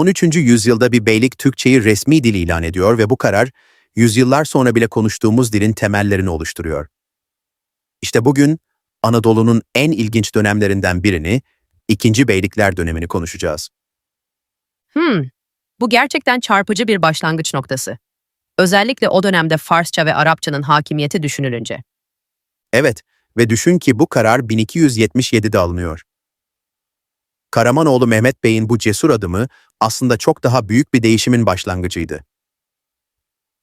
13. yüzyılda bir beylik Türkçeyi resmi dil ilan ediyor ve bu karar, yüzyıllar sonra bile konuştuğumuz dilin temellerini oluşturuyor. İşte bugün Anadolu'nun en ilginç dönemlerinden birini, İkinci Beylikler dönemini konuşacağız. Hmm, bu gerçekten çarpıcı bir başlangıç noktası. Özellikle o dönemde Farsça ve Arapçanın hakimiyeti düşünülünce. Evet ve düşün ki bu karar 1277'de alınıyor. Karamanoğlu Mehmet Bey'in bu cesur adımı aslında çok daha büyük bir değişimin başlangıcıydı.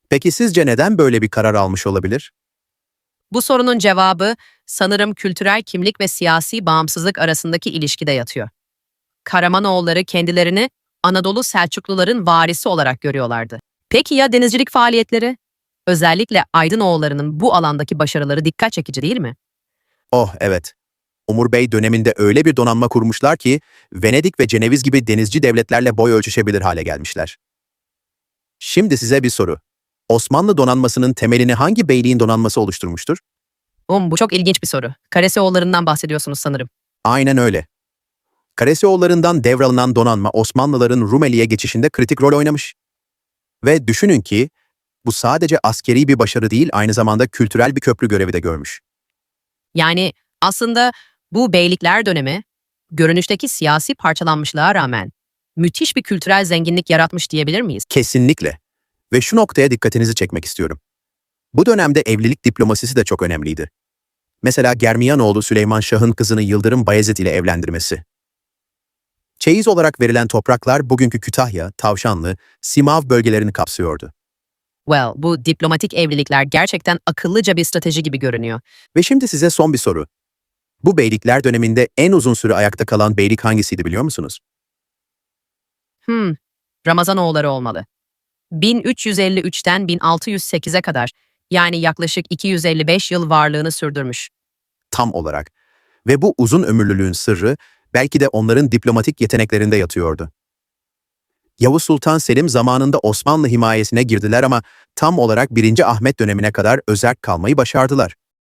Peki sizce neden böyle bir karar almış olabilir? Bu sorunun cevabı sanırım kültürel kimlik ve siyasi bağımsızlık arasındaki ilişkide yatıyor. Karamanoğulları kendilerini Anadolu Selçukluların varisi olarak görüyorlardı. Peki ya denizcilik faaliyetleri? Özellikle Aydınoğullarının bu alandaki başarıları dikkat çekici değil mi? Oh evet. Umur Bey döneminde öyle bir donanma kurmuşlar ki Venedik ve Ceneviz gibi denizci devletlerle boy ölçüşebilir hale gelmişler. Şimdi size bir soru. Osmanlı donanmasının temelini hangi beyliğin donanması oluşturmuştur? Um, bu çok ilginç bir soru. Karesioğullarından bahsediyorsunuz sanırım. Aynen öyle. Karesioğullarından devralınan donanma Osmanlıların Rumeli'ye geçişinde kritik rol oynamış. Ve düşünün ki bu sadece askeri bir başarı değil aynı zamanda kültürel bir köprü görevi de görmüş. Yani aslında bu beylikler dönemi görünüşteki siyasi parçalanmışlığa rağmen müthiş bir kültürel zenginlik yaratmış diyebilir miyiz? Kesinlikle. Ve şu noktaya dikkatinizi çekmek istiyorum. Bu dönemde evlilik diplomasisi de çok önemliydi. Mesela Germiyanoğlu Süleyman Şah'ın kızını Yıldırım Bayezid ile evlendirmesi. Çeyiz olarak verilen topraklar bugünkü Kütahya, Tavşanlı, Simav bölgelerini kapsıyordu. Well, bu diplomatik evlilikler gerçekten akıllıca bir strateji gibi görünüyor. Ve şimdi size son bir soru. Bu beylikler döneminde en uzun süre ayakta kalan beylik hangisiydi biliyor musunuz? Hmm, Ramazanoğulları olmalı. 1353'ten 1608'e kadar yani yaklaşık 255 yıl varlığını sürdürmüş. Tam olarak. Ve bu uzun ömürlülüğün sırrı belki de onların diplomatik yeteneklerinde yatıyordu. Yavuz Sultan Selim zamanında Osmanlı himayesine girdiler ama tam olarak 1. Ahmet dönemine kadar özerk kalmayı başardılar.